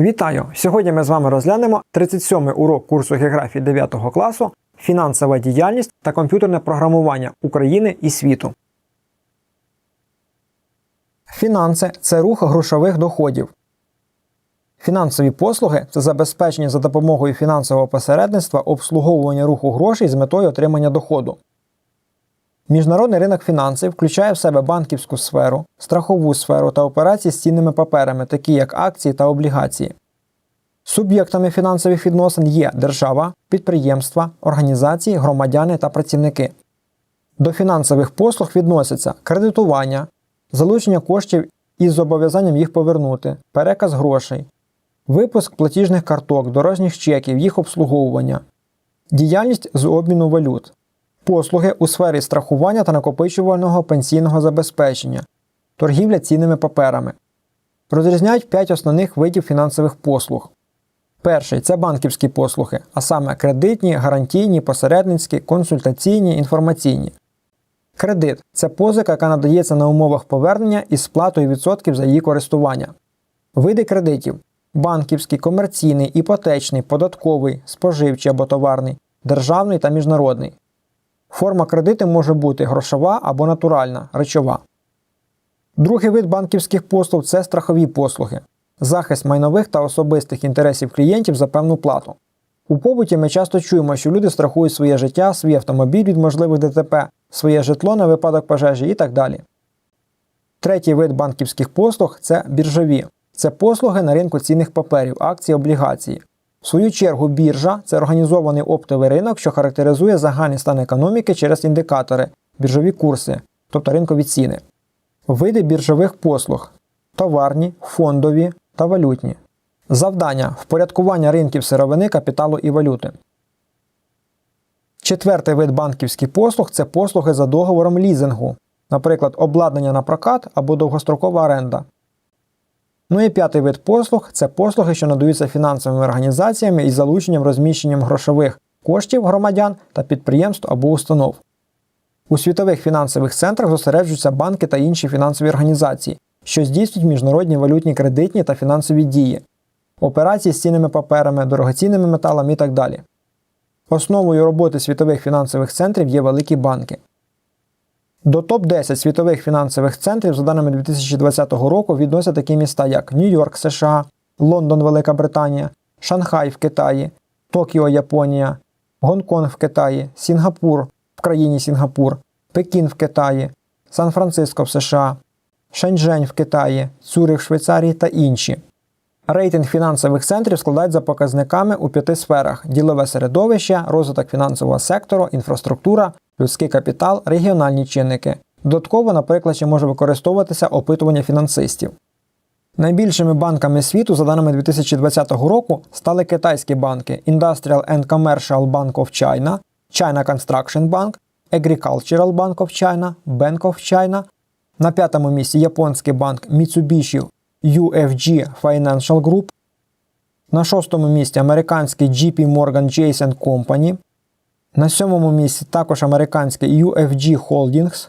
Вітаю! Сьогодні ми з вами розглянемо 37-й урок курсу географії 9 класу Фінансова діяльність та комп'ютерне програмування України і світу. Фінанси це рух грошових доходів. Фінансові послуги це забезпечення за допомогою фінансового посередництва обслуговування руху грошей з метою отримання доходу. Міжнародний ринок фінансів включає в себе банківську сферу, страхову сферу та операції з цінними паперами, такі як акції та облігації. Суб'єктами фінансових відносин є держава, підприємства, організації, громадяни та працівники. До фінансових послуг відносяться кредитування, залучення коштів із зобов'язанням їх повернути, переказ грошей, випуск платіжних карток, дорожніх чеків, їх обслуговування, діяльність з обміну валют, послуги у сфері страхування та накопичувального пенсійного забезпечення, торгівля цінними паперами. Розрізняють 5 основних видів фінансових послуг. Перший це банківські послуги, а саме кредитні, гарантійні, посередницькі, консультаційні, інформаційні. Кредит це позика, яка надається на умовах повернення із сплатою відсотків за її користування. Види кредитів банківський, комерційний, іпотечний, податковий, споживчий або товарний, державний та міжнародний. Форма кредиту може бути грошова або натуральна, речова. Другий вид банківських послуг це страхові послуги, захист майнових та особистих інтересів клієнтів за певну плату. У побуті ми часто чуємо, що люди страхують своє життя, свій автомобіль від можливих ДТП, своє житло на випадок пожежі і так далі. Третій вид банківських послуг це біржові. Це послуги на ринку цінних паперів, акцій, облігацій. В свою чергу, біржа це організований оптовий ринок, що характеризує загальний стан економіки через індикатори, біржові курси, тобто ринкові ціни. Види біржових послуг товарні, фондові та валютні. Завдання впорядкування ринків сировини, капіталу і валюти. Четвертий вид банківських послуг це послуги за договором лізингу, наприклад, обладнання на прокат або довгострокова оренда. Ну і п'ятий вид послуг це послуги, що надаються фінансовими організаціями із залученням розміщенням грошових коштів громадян та підприємств або установ. У світових фінансових центрах зосереджуються банки та інші фінансові організації, що здійснюють міжнародні валютні кредитні та фінансові дії, операції з цінними паперами, дорогоцінними металами і так далі. Основою роботи світових фінансових центрів є великі банки. До топ-10 світових фінансових центрів, за даними 2020 року, відносять такі міста, як Нью-Йорк, США, Лондон, Велика Британія, Шанхай в Китаї, Токіо, Японія, Гонконг в Китаї, Сінгапур в країні Сінгапур, Пекін в Китаї, Сан-Франциско в США, Шеньчжень в Китаї, Цюрих в Швейцарії та інші. Рейтинг фінансових центрів складають за показниками у п'яти сферах: ділове середовище, розвиток фінансового сектору, інфраструктура, людський капітал, регіональні чинники. Додатково, наприклад, ще може використовуватися опитування фінансистів. Найбільшими банками світу, за даними 2020 року, стали китайські банки Industrial and Commercial Bank of China, China Construction Bank, Agricultural Bank of China, Bank of China. На п'ятому місці японський банк Mitsubishi UFG Financial Group. На шостому місці американський JP Morgan Chase Company. На сьомому місці також американський UFG Holdings.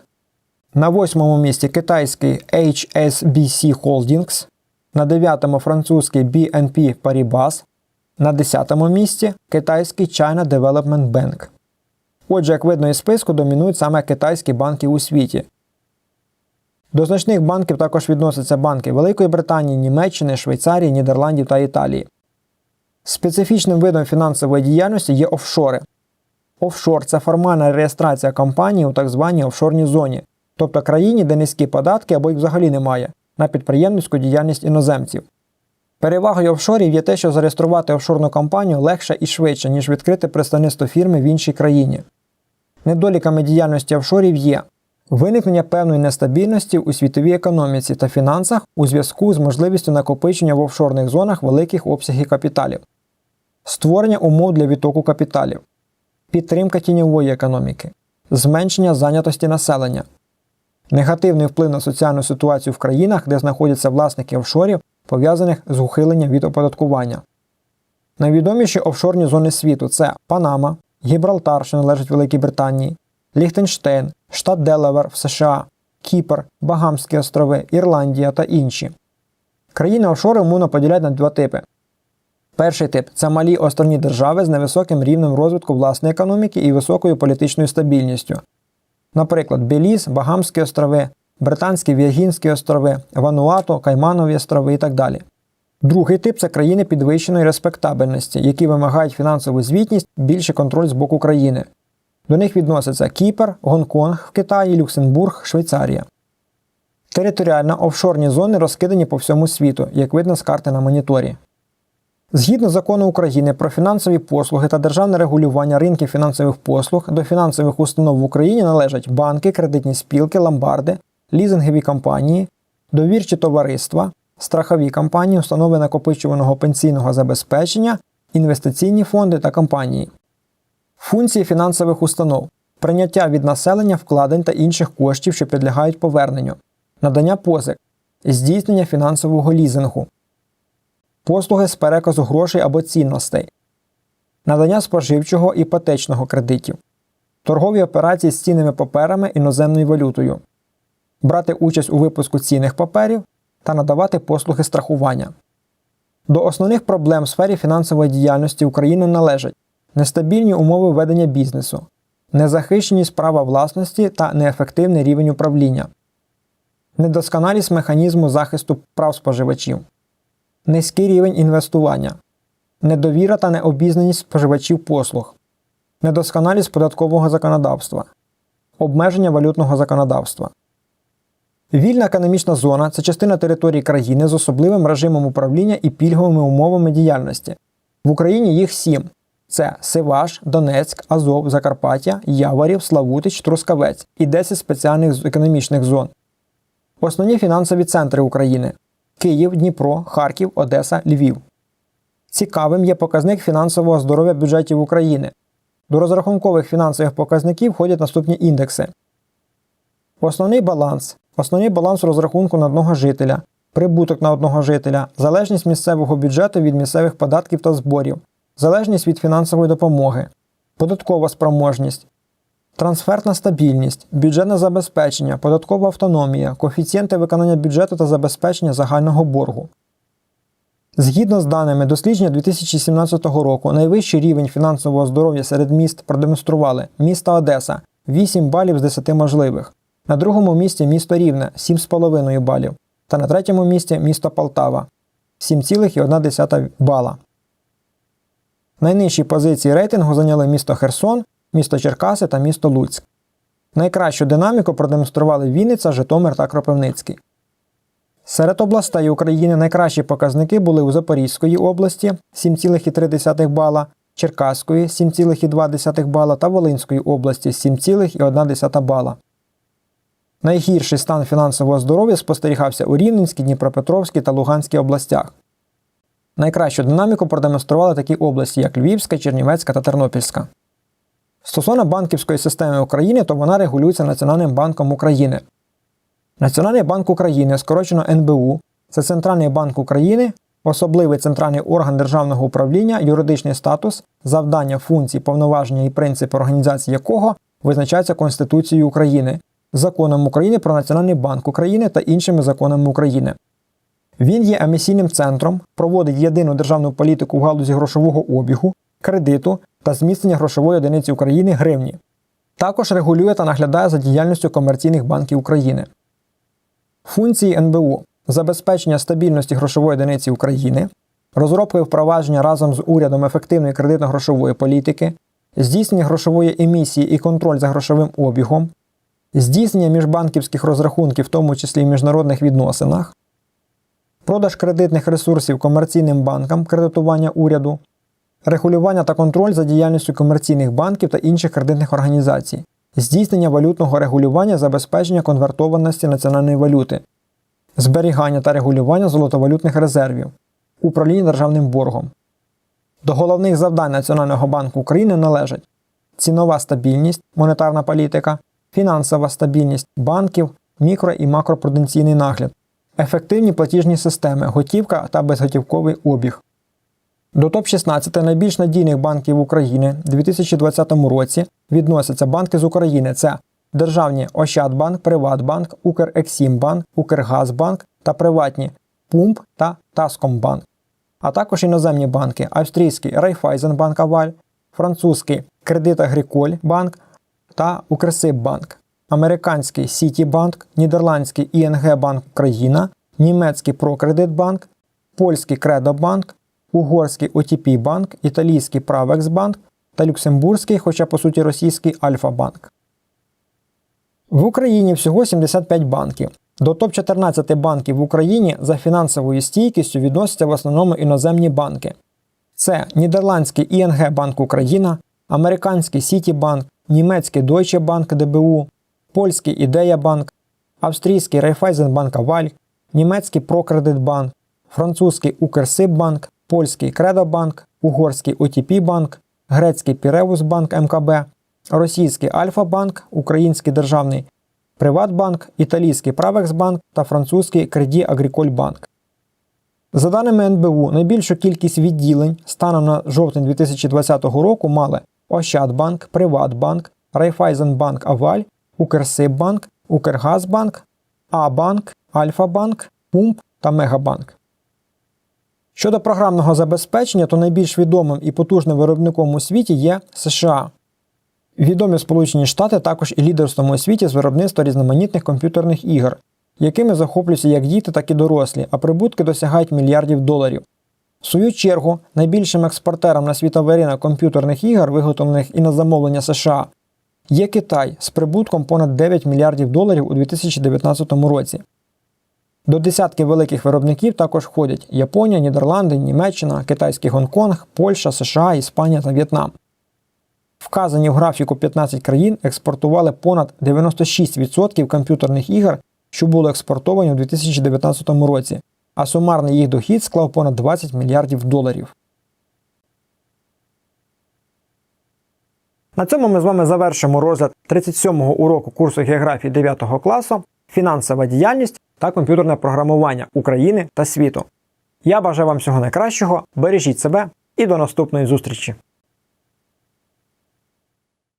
На восьмому місці китайський HSBC Holdings. На дев'ятому французький BNP Paribas. На десятому місці китайський China Development Bank. Отже, як видно із списку, домінують саме китайські банки у світі. До значних банків також відносяться банки Великої Британії, Німеччини, Швейцарії, Нідерландів та Італії. Специфічним видом фінансової діяльності є офшори. Офшор це формальна реєстрація компанії у так званій офшорній зоні, тобто країні, де низькі податки або їх взагалі немає, на підприємницьку діяльність іноземців. Перевагою офшорів є те, що зареєструвати офшорну компанію легше і швидше, ніж відкрити представництво фірми в іншій країні. Недоліками діяльності офшорів є виникнення певної нестабільності у світовій економіці та фінансах у зв'язку з можливістю накопичення в офшорних зонах великих обсягів капіталів, створення умов для відтоку капіталів, підтримка тіньової економіки, зменшення зайнятості населення, негативний вплив на соціальну ситуацію в країнах, де знаходяться власники офшорів, пов'язаних з ухиленням від оподаткування. Найвідоміші офшорні зони світу це Панама, Гібралтар, що належить Великій Британії, Ліхтенштейн, штат Делавер в США, Кіпр, Багамські острови, Ірландія та інші. Країни офшори умовно поділяють на два типи: Перший тип це малі островні держави з невисоким рівнем розвитку власної економіки і високою політичною стабільністю. Наприклад, Беліз, Багамські острови, Британські Віргінські острови, Вануато, Кайманові острови і так далі. Другий тип це країни підвищеної респектабельності, які вимагають фінансову звітність, більший контроль з боку країни. До них відносяться Кіпр, Гонконг в Китаї, Люксембург, Швейцарія. Територіально офшорні зони розкидані по всьому світу, як видно з карти на моніторі. Згідно закону України про фінансові послуги та державне регулювання ринків фінансових послуг до фінансових установ в Україні належать банки, кредитні спілки, ломбарди, лізингові компанії, довірчі товариства, страхові компанії, установи накопичуваного пенсійного забезпечення, інвестиційні фонди та компанії. Функції фінансових установ. Прийняття від населення вкладень та інших коштів, що підлягають поверненню, надання позик, здійснення фінансового лізингу, послуги з переказу грошей або цінностей, надання споживчого іпотечного кредитів, торгові операції з цінними паперами іноземною валютою, брати участь у випуску цінних паперів та надавати послуги страхування. До основних проблем в сфері фінансової діяльності України належать нестабільні умови ведення бізнесу, незахищеність права власності та неефективний рівень управління, недосконалість механізму захисту прав споживачів, низький рівень інвестування, недовіра та необізнаність споживачів послуг, недосконалість податкового законодавства, обмеження валютного законодавства. Вільна економічна зона це частина території країни з особливим режимом управління і пільговими умовами діяльності. В Україні їх сім: це Сиваш, Донецьк, Азов, Закарпаття, Яворів, Славутич, Трускавець і 10 спеціальних економічних зон. Основні фінансові центри України Київ, Дніпро, Харків, Одеса, Львів. Цікавим є показник фінансового здоров'я бюджетів України. До розрахункових фінансових показників входять наступні індекси. Основний баланс. Основний баланс розрахунку на одного жителя, прибуток на одного жителя, залежність місцевого бюджету від місцевих податків та зборів, залежність від фінансової допомоги, податкова спроможність, трансфертна стабільність, бюджетне забезпечення, податкова автономія, коефіцієнти виконання бюджету та забезпечення загального боргу. Згідно з даними дослідження 2017 року, найвищий рівень фінансового здоров'я серед міст продемонстрували місто Одеса 8 балів з 10 можливих. На другому місці місто Рівне 7,5 балів. Та на третьому місці місто Полтава 7,1 бала. Найнижчі позиції рейтингу зайняли місто Херсон, місто Черкаси та місто Луцьк. Найкращу динаміку продемонстрували Вінниця, Житомир та Кропивницький. Серед областей України найкращі показники були у Запорізької області 7,3 бала, Черкаської 7,2 бала та Волинської області 7,1 бала. Найгірший стан фінансового здоров'я спостерігався у Рівненській, Дніпропетровській та Луганській областях. Найкращу динаміку продемонстрували такі області, як Львівська, Чернівецька та Тернопільська. Стосовно банківської системи України, то вона регулюється Національним банком України. Національний банк України, скорочено НБУ, це Центральний банк України, особливий центральний орган державного управління, юридичний статус, завдання, функції, повноваження і принципи організації якого визначаються Конституцією України, законом України про Національний банк України та іншими законами України. Він є емісійним центром, проводить єдину державну політику в галузі грошового обігу, кредиту та зміцнення грошової одиниці України гривні. Також регулює та наглядає за діяльністю комерційних банків України. Функції НБУ забезпечення стабільності грошової одиниці України, розробка і впровадження разом з урядом ефективної кредитно-грошової політики, здійснення грошової емісії і контроль за грошовим обігом, здійснення міжбанківських розрахунків, в тому числі в міжнародних відносинах, продаж кредитних ресурсів комерційним банкам, кредитування уряду, регулювання та контроль за діяльністю комерційних банків та інших кредитних організацій, здійснення валютного регулювання, забезпечення конвертованості національної валюти, зберігання та регулювання золотовалютних резервів, управління державним боргом. До головних завдань Національного банку України належать цінова стабільність, монетарна політика, фінансова стабільність банків, мікро і макропруденційний нагляд, ефективні платіжні системи, готівка та безготівковий обіг. До топ-16 найбільш надійних банків України у 2020 році відносяться банки з України: це державні Ощадбанк, Приватбанк, Укрексімбанк, Укргазбанк та приватні Пумп та Таскомбанк. а також іноземні банки: австрійський Райфайзенбанк Аваль, французький Кредит Агриколь Банк та Укрсиббанк, американський Сітібанк, нідерландський ІНГ Банк Україна, німецький Прокредитбанк, польський Кредобанк, угорський OTP Банк, італійський Правексбанк та люксембурзький, хоча по суті російський Альфа-банк. В Україні всього 75 банків. До топ-14 банків в Україні за фінансовою стійкістю відносяться в основному іноземні банки. Це Нідерландський ІНГ Банк Україна, американський Сітібанк, німецький Deutsche Bank ДБУ, польський Ідея Банк, австрійський Райфайзенбанк Аваль, німецький Прокредитбанк, французький Укрсиббанк, польський Кредобанк, угорський OTP Банк, грецький Піревусбанк МКБ, російський Альфа-банк, український державний Приватбанк, італійський Правексбанк та французький Креді Агріколь Банк. За даними НБУ, найбільшу кількість відділень станом на жовтень 2020 року мали Ощадбанк, Приватбанк, Райфайзенбанк Аваль, Укрсиббанк, Укргазбанк, А-банк, Альфа-банк, Пумп та Мегабанк. Щодо програмного забезпечення, то найбільш відомим і потужним виробником у світі є США. Відомі Сполучені Штати також і лідерством у світі з виробництва різноманітних комп'ютерних ігор, якими захоплюються як діти, так і дорослі, а прибутки досягають мільярдів доларів. В свою чергу, найбільшим експортером на світовий ринок комп'ютерних ігор, виготовлених і на замовлення США, є Китай з прибутком понад 9 мільярдів доларів у 2019 році. До десятки великих виробників також входять Японія, Нідерланди, Німеччина, Китайський Гонконг, Польща, США, Іспанія та В'єтнам. Вказані в графіку 15 країн експортували понад 96% комп'ютерних ігор, що були експортовані у 2019 році, а сумарний їх дохід склав понад 20 мільярдів доларів. На цьому ми з вами завершимо розгляд 37-го уроку курсу географії 9 класу, фінансова діяльність та комп'ютерне програмування України та світу. Я бажаю вам всього найкращого, бережіть себе і до наступної зустрічі!